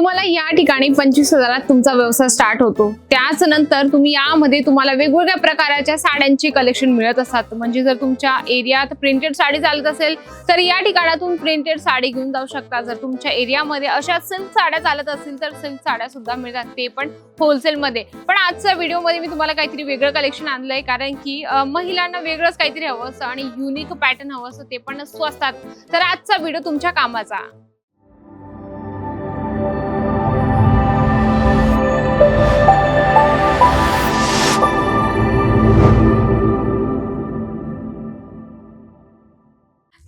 तुम्हाला या ठिकाणी पंचवीस हजारात तुमचा व्यवसाय स्टार्ट होतो. त्याच नंतर तुम्ही यामध्ये तुम्हाला वेगवेगळ्या प्रकाराच्या साड्यांची कलेक्शन मिळत असतात. म्हणजे जर तुमच्या एरियात प्रिंटेड साडी चालत असेल तर या ठिकाणातून प्रिंटेड साडी घेऊन जाऊ शकता. जर तुमच्या एरियामध्ये अशा सिल्क साड्या चालत असतील तर सिल्क साड्या सुद्धा मिळतात. ते पण होलसेलमध्ये पण आजच्या व्हिडिओमध्ये मी तुम्हाला काहीतरी वेगळं कलेक्शन आणलंय. कारण की महिलांना वेगळंच काहीतरी हवं असतं आणि युनिक पॅटर्न हवं असतं ते पण स्वस्तात तर आजचा व्हिडिओ तुमच्या कामाचा.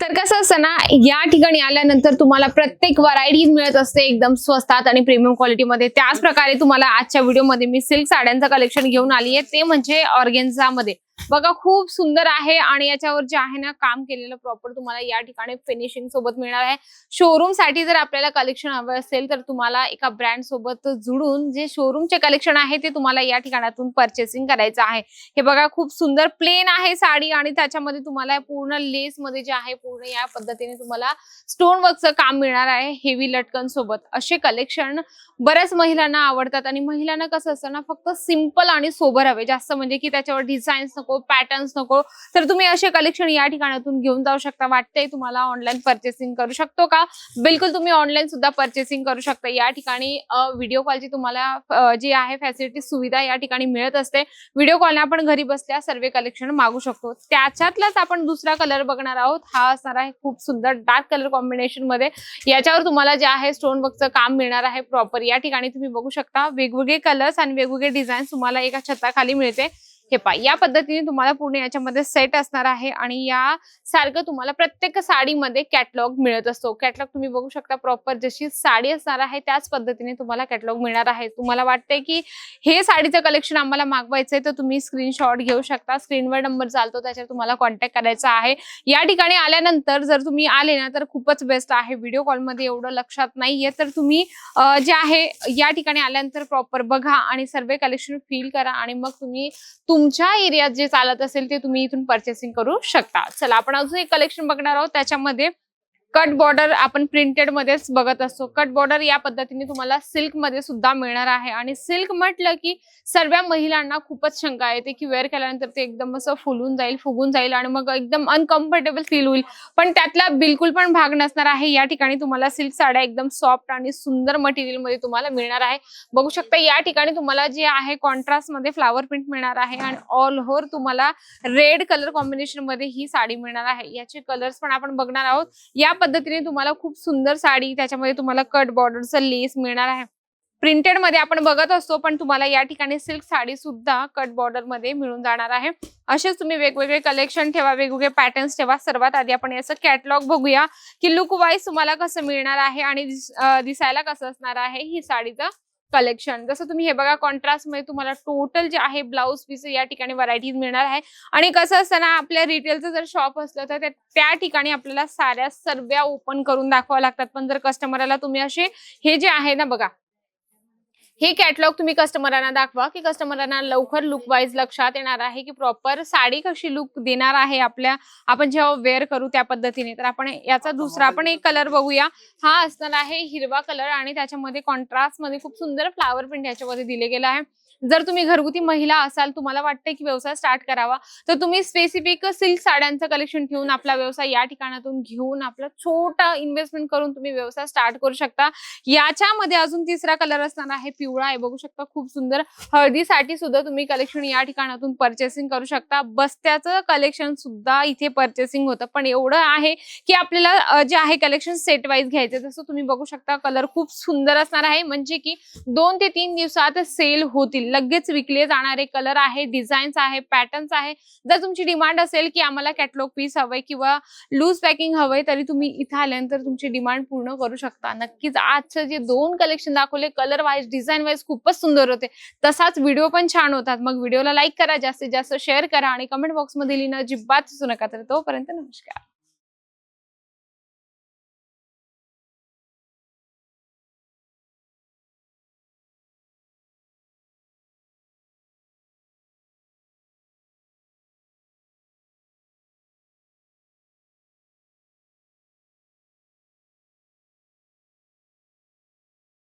तर कसं असतं ना या ठिकाणी आल्यानंतर तुम्हाला प्रत्येक व्हरायटीज मिळत असते एकदम स्वस्तात आणि प्रीमियम क्वालिटीमध्ये त्याच प्रकारे तुम्हाला आजच्या व्हिडिओमध्ये मी सिल्क साड्यांचं कलेक्शन घेऊन आली आहे ते म्हणजे ऑर्गेन्झामध्ये बघा खूप सुंदर आहे आणि याच्यावर जे आहे ना काम केलेलं प्रॉपर तुम्हाला या ठिकाणी फिनिशिंग सोबत मिळणार आहे. शोरूमसाठी जर आपल्याला कलेक्शन हवं असेल तर तुम्हाला एका ब्रँड सोबत जुडून जे शोरूमचे कलेक्शन आहे ते तुम्हाला या ठिकाणातून परचेसिंग करायचं आहे. हे बघा खूप सुंदर प्लेन आहे साडी आणि त्याच्यामध्ये तुम्हाला पूर्ण लेस मध्ये जे आहे पूर्ण या पद्धतीने तुम्हाला स्टोन वर्कचं काम मिळणार आहे हेवी लटकन सोबत. असे कलेक्शन बऱ्याच महिलांना आवडतात आणि महिलांना कसं असतं ना फक्त सिंपल आणि सोबर हवे. जास्त म्हणजे की त्याच्यावर डिझाईन्स नको पॅटर्न्स नको. तर तुम्ही असे कलेक्शन या ठिकाणातून घेऊन जाऊ शकता. वाटतंय तुम्हाला ऑनलाईन परचेसिंग करू शकतो का? बिलकुल तुम्ही ऑनलाईन सुद्धा परचेसिंग करू शकता. या ठिकाणी व्हिडिओ कॉलची तुम्हाला जी आहे फॅसिलिटी सुविधा या ठिकाणी मिळत असते. व्हिडिओ कॉलने आपण घरी बसल्या सर्व कलेक्शन मागू शकतो. त्याच्यातलाच आपण दुसरा कलर बघणार आहोत. हा असणार आहे खूप सुंदर डार्क कलर कॉम्बिनेशनमध्ये. याच्यावर तुम्हाला जे आहे स्टोन वर्कचं काम मिळणार आहे प्रॉपर या ठिकाणी तुम्ही बघू शकता वेगवेगळे कलर्स आणि वेगवेगळे डिझाईन तुम्हाला एका छताखाली मिळते. हे पा या पद्धतीने तुम्हाला पूर्ण याच्यामध्ये सेट असणार आहे आणि या सारखं तुम्हाला प्रत्येक साडीमध्ये कॅटलॉग मिळत असतो. कॅटलॉग तुम्ही बघू शकता प्रॉपर जशी साडी असणार आहे त्याच पद्धतीने तुम्हाला कॅटलॉग मिळणार आहे. तुम्हाला वाटतंय की हे साडीचं कलेक्शन आम्हाला मागवायचंय तर तुम्ही स्क्रीनशॉट घेऊ शकता. स्क्रीनवर नंबर चालतो त्याच्यावर तुम्हाला कॉन्टॅक्ट करायचा आहे. या ठिकाणी आल्यानंतर जर तुम्ही आले ना तर खूपच बेस्ट आहे. व्हिडिओ कॉलमध्ये एवढं लक्षात नाहीये तर तुम्ही जे आहे या ठिकाणी आल्यानंतर प्रॉपर बघा आणि सर्व कलेक्शन फील करा आणि मग तुम्ही तुमच्या एरियात जे चालत असेल ते तुम्ही इथून परचेसिंग करू शकता. चला आपण अजून एक कलेक्शन बघणार आहोत. त्याच्यामध्ये कट बॉर्डर आपण प्रिंटेड मध्येच बघत असतो. कट बॉर्डर या पद्धतीने तुम्हाला सिल्कमध्ये सुद्धा मिळणार आहे. आणि सिल्क म्हटलं की सर्व महिलांना खूपच शंका येते की वेअर केल्यानंतर ते एकदम असं फुलून जाईल फुगून जाईल आणि मग एकदम अनकम्फर्टेबल फील होईल. पण त्यातला बिलकुल पण भाग नसणार आहे. या ठिकाणी तुम्हाला सिल्क साड्या एकदम सॉफ्ट आणि सुंदर मटेरियलमध्ये तुम्हाला मिळणार आहे. बघू शकता या ठिकाणी तुम्हाला जे आहे कॉन्ट्रास्टमध्ये फ्लावर प्रिंट मिळणार आहे आणि ऑल ओव्हर तुम्हाला रेड कलर कॉम्बिनेशनमध्ये ही साडी मिळणार आहे. याचे कलर्स पण आपण बघणार आहोत. या पद्धतीने तुम्हाला खूप सुंदर साडी त्याच्यामध्ये तुम्हाला कट बॉर्डरचं लेस मिळणार आहे. प्रिंटेडमध्ये आपण बघत असतो पण तुम्हाला या ठिकाणी सिल्क साडी सुद्धा कट बॉर्डरमध्ये मिळून जाणार आहे. असेच तुम्ही वेगवेगळे कलेक्शन ठेवा वेगवेगळे पॅटर्न्स ठेवा. सर्वात आधी आपण याचं कॅटलॉग बघूया की लुक वाईज तुम्हाला कसं मिळणार आहे आणि दिसायला कसं असणार आहे ही साडीचं कलेक्शन जसं तुम्ही हे बघा कॉन्ट्रास्टमध्ये तुम्हाला टोटल जे आहे ब्लाऊज पीस या ठिकाणी व्हरायटीज मिळणार आहे. आणि कसं असतं ना आपल्या रिटेलचं जर शॉप असलं तर त्या- त्या ठिकाणी आपल्याला साऱ्या सर्व्या ओपन करून दाखवावं लागतात. पण जर कस्टमरला तुम्ही असे हे जे आहे ना बघा हे कॅटलॉग तुम्ही कस्टमरांना दाखवा की कस्टमरांना लवकर लुक वाईज लक्षात येणार आहे की प्रॉपर साडी कशी लुक देणार आहे आपल्या आपण जेव्हा वेअर करू त्या पद्धतीने. तर आपण याचा दुसरा आपण एक कलर बघूया. हा असणार आहे हिरवा कलर आणि त्याच्यामध्ये कॉन्ट्रास्टमध्ये खूप सुंदर फ्लावर प्रिंट याच्यामध्ये दिले गेलं आहे. जर तुम्ही घरगुती महिला असाल तुम्हाला वाटतंय की व्यवसाय स्टार्ट करावा तर तुम्ही स्पेसिफिक सिल्क साड्यांचं कलेक्शन ठेवून आपला व्यवसाय या ठिकाणातून घेऊन आपला छोटा इन्व्हेस्टमेंट करून तुम्ही व्यवसाय स्टार्ट करू शकता. याच्यामध्ये अजून तिसरा कलर असणार आहे पिवळा आहे बघू शकता खूप सुंदर. हळदीसाठी सुद्धा तुम्ही कलेक्शन या ठिकाणातून परचेसिंग करू शकता. बस्त्याचं कलेक्शन सुद्धा इथे परचेसिंग होतं. पण एवढं आहे की आपल्याला जे आहे कलेक्शन सेट वाईज घ्यायचे जसं तुम्ही बघू शकता कलर खूप सुंदर असणार आहे. म्हणजे की दोन ते तीन दिवसात सेल होतील. लगेच विकले जाणारे कलर आहे डिझाईन्स आहे पॅटर्न्स आहे. जर तुमची डिमांड असेल की आम्हाला कॅटलॉग पीस हवंय किंवा लूज पॅकिंग हवंय तरी तुम्ही इथं आल्यानंतर तुमची डिमांड पूर्ण करू शकता. नक्कीच आजचं जे दोन कलेक्शन दाखवले कलर वाईज डिझाईन वाईज खूपच सुंदर होते. तसाच व्हिडिओ पण छान होतात. मग व्हिडिओला लाईक करा जास्तीत जास्त शेअर करा आणि कमेंट बॉक्समध्ये लिहिणं अजिबात नका. तर तोपर्यंत नमस्कार.